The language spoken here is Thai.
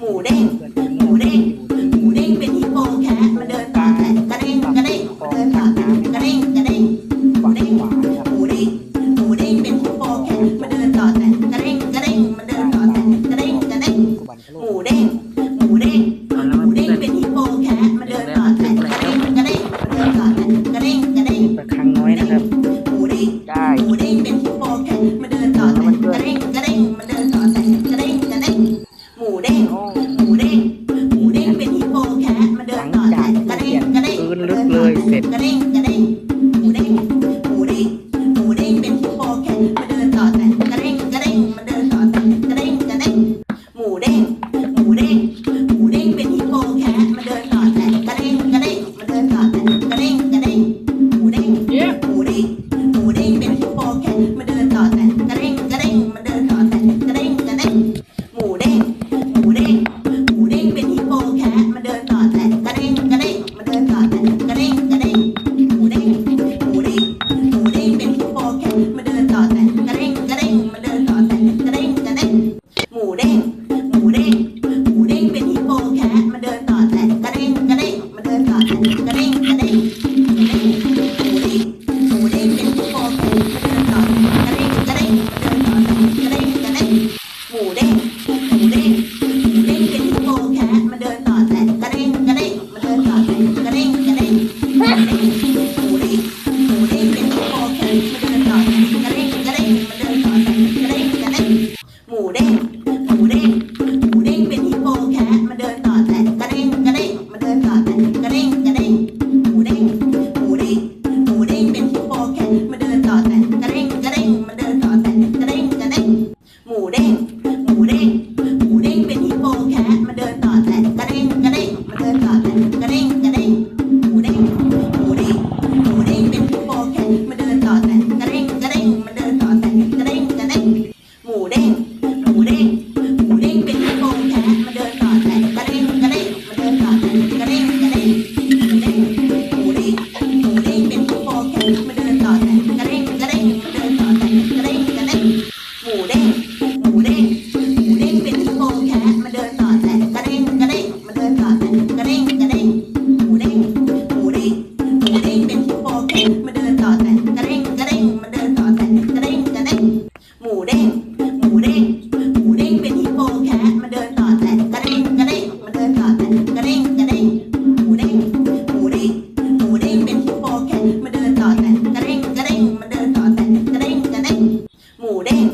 หมูเด้งหมูเด้งหมูเด้งเป็นฮิปโปแคะมันเดินต่อแตะกระเด้งกระเด้งมันเดินต่อแกระเด้งกระเด้งหมูเด้งหมูเด้งหมูเด้งเป็นฮิปโปแคะมันเดินต่อแตะกระเด้งกระเด้งมันเดินต่อแตะกระเด้งกระเด้งหมูเด้งหมูเด้งหมูเด้งเป็นฮิปโปแคะมันเดินต่อแตะกระเด้งกระเด้งมันเดินต่อแตะกระเด้งกระเด้งประคังน้อยนะครับหมูเด้งได้หมูเด้งเป็นฮิปโป फिर ก่อนกระเด้งกระเด้งกระเด้งหมูเด้งหมูเด้งเป็นตัวโกงกระเด้งกระเด้งเดินต่อกระเด้งกระเด้งหมูเด้งหมูเด้งหมูเด้งเป็นตัวโกงแค่มาเดินต่อแต่กระเด้งกระเด้งมาเดินต่อแต่กระเด้งกระเด้งหมูเด้ง เดินต่อแต่กระดิ่งกระดิ่งมัเดินต่อแต่กระดิ่งกระดิ่งกระดิ่งหมูดิ่งหมูดิ่งเป็นผู้โปแกมัเดินต่อแต่กระดิ่งกระดิ่งมัเดินต่อแต่กระดิ่งกระดิ่งหมูดิ่งหมูดิ่งหมูดิ่งเป็นผู้โปแกมัเดินต่อแต่กระดิ่งกระดิ่งมัเดินต่อแต่กระดิ่ง หมูเด้ง